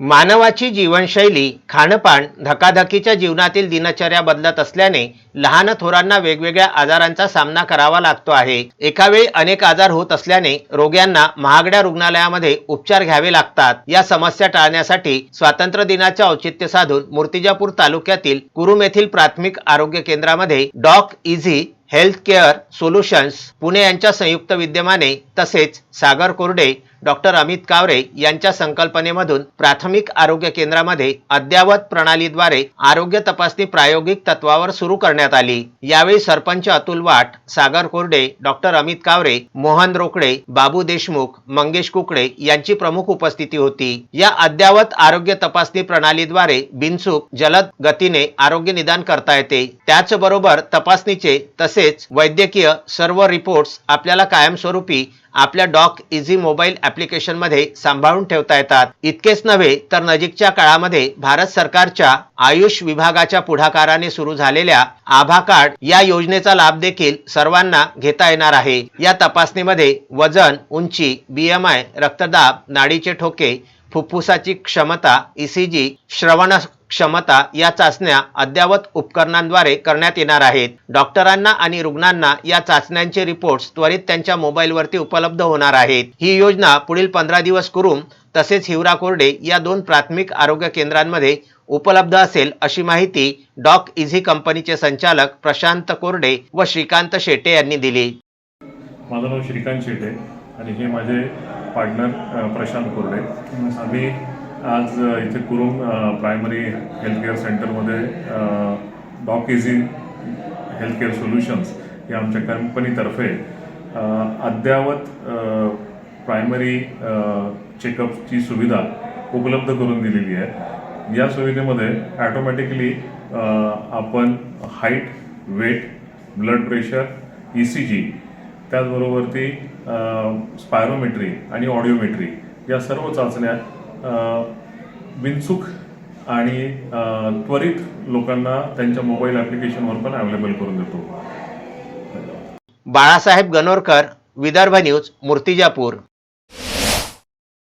मानवाची जीवनशैली खाणपान धकाधकीच्या जीवनातील दिनचर्या बदलत असल्याने लहान थोरांना वेगवेगळ्या आजारांचा सामना करावा लागतो आहे. एकावेळी अनेक आजार होत असल्याने रोग्यांना महागड्या रुग्णालयामध्ये उपचार घ्यावे लागतात. या समस्या टाळण्यासाठी स्वातंत्र्य दिनाचे औचित्य साधून मूर्तिजापूर तालुक्यातील कुरुम येथील प्राथमिक आरोग्य केंद्रामध्ये Doc Easy Health Care Solutions Pune यांच्या संयुक्त विद्यमाने तसेच सागर कोरडे डॉक्टर अमित कावरे यांच्या संकल्पनेमधून प्राथमिक आरोग्य केंद्रामध्ये अद्ययावत प्रणालीद्वारे आरोग्य तपासणी प्रायोगिक तत्वावर सुरू करण्यात आली. यावेळी सरपंच अतुल वाट सागर कोरडे डॉक्टर अमित कावरे मोहन रोकडे बाबू देशमुख मंगेश कुकडे यांची प्रमुख उपस्थिती होती. या अद्ययावत आरोग्य तपासणी प्रणालीद्वारे बिनचूक जलद गतीने आरोग्य निदान करता येते. त्याचबरोबर तपासणीचे तसेच वैद्यकीय सर्व रिपोर्ट्स आपल्याला कायमस्वरूपी आपल्या डॉक इझी मोबाईल ॲप्लिकेशनमध्ये सांभाळून ठेवता येतात. इतकेच नव्हे तर नजीकच्या काळामध्ये भारत सरकारच्या आयुष विभागाच्या पुढाकाराने सुरू झालेल्या आभा कार्ड या योजनेचा लाभ देखील सर्वांना घेता येणार आहे. या तपासणीमध्ये वजन उंची बीएमआय रक्तदाब नाडीचे ठोके फुफ्फुसाची क्षमता ईसीजी श्रवण क्षमता या चाचण्या अद्ययावत उपकरणांद्वारे करण्यात येणार आहेत. डॉक्टरांना आणि रुग्णांना या चाचण्यांचे रिपोर्ट्स त्वरित त्यांच्या मोबाईलवरती उपलब्ध होणार आहेत. ही योजना पुढील पंधरा दिवस करून तसेच हिवरा कोरडे या दोन प्राथमिक आरोग्य केंद्रांमध्ये उपलब्ध असेल अशी माहिती डॉक इझी कंपनीचे संचालक प्रशांत कोरडे व श्रीकांत शेटे यांनी दिली. माझं नाव श्रीकांत शेटे आणि हे माझे पार्टनर प्रशांत कोरडे. आम्ही आज इथे कुरुम प्रायमरी हेल्थकेअर सेंटरमध्ये डॉक इझी हेल्थकेअर सोल्युशन्स या आमच्या कंपनीतर्फे अद्ययावत प्रायमरी चेकअपची सुविधा उपलब्ध करून दिलेली आहे. या सुविधेमध्ये ॲटोमॅटिकली आपण height weight blood pressure E C G त्याचबरोबर ती स्पायरोमेट्री आणि ऑडिओमेट्री या सर्व चाचण्या अ, आणि त्वरित लोकांना त्यांच्या मोबाईल ॲप्लिकेशनवर पण अवेलेबल करून देतो. बाळासाहेब गणोरकर विदर्भ न्यूज मूर्तिजापूर.